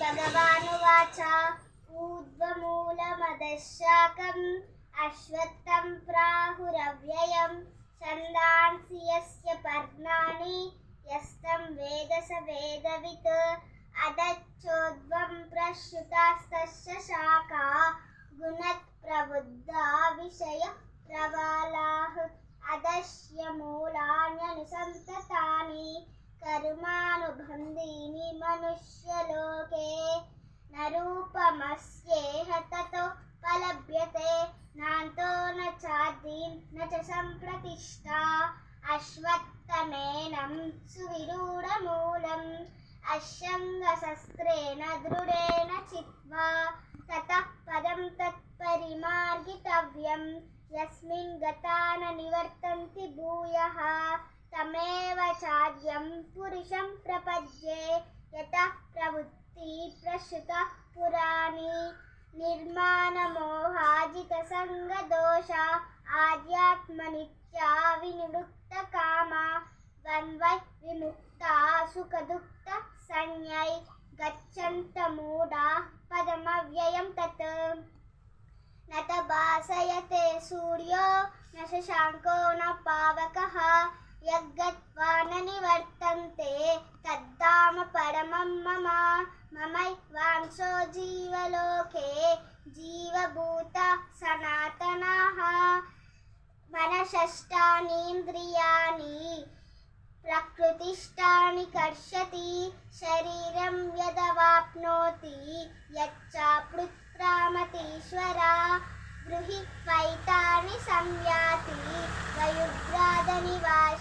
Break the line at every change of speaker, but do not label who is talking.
भगवानुवाच ऊर्ध्वमूलमदशाकम् अश्वत्थं प्राहुरव्ययं छन्दांसि यस्य पर्णानि यस्तं वेद स वेदवित् अदच्छोद्वं प्रश्रुतास्तस्य शाखा गुणप्रबुद्धा विषय प्रबालाः अदस्य मूलान्यनुसन्ततानि कर्मानुबन्धीनि मनुष्यलोके न रूपमस्येह ततोपलभ्यते नान्तो न चादीं न च सम्प्रतिष्ठा अश्वत्थमेनं सुविरूढमूलम् अशङ्गशस्त्रेण दृढेन चित्वा ततः पदं तत्परिमार्गितव्यं यस्मिन् गता न निवर्तन्ति भूयः तमेव चाद्यं पुरुषं प्रपद्ये यतः प्रवृत्ति प्रसृता पुराणी निर्माणमोहाजितसङ्गदोषा आध्यात्मनित्या विनिवृत्तकामा द्वन्द्वै विमुक्ता सुखदुःख संज्ञै गच्छन्तमूढा पदमव्ययं तत् न त भासयते सूर्यो न शशाङ्को न पावकः ममैवांशो जीवलोके जीवभूता सनातनाः मनषष्टानीन्द्रियाणि प्रकृतिष्ठानि कर्षति शरीरं यदवाप्नोति यच्चापृत्रामतीश्वरा गृहीत्वैतानि संयाति वयुग्रादनिवाय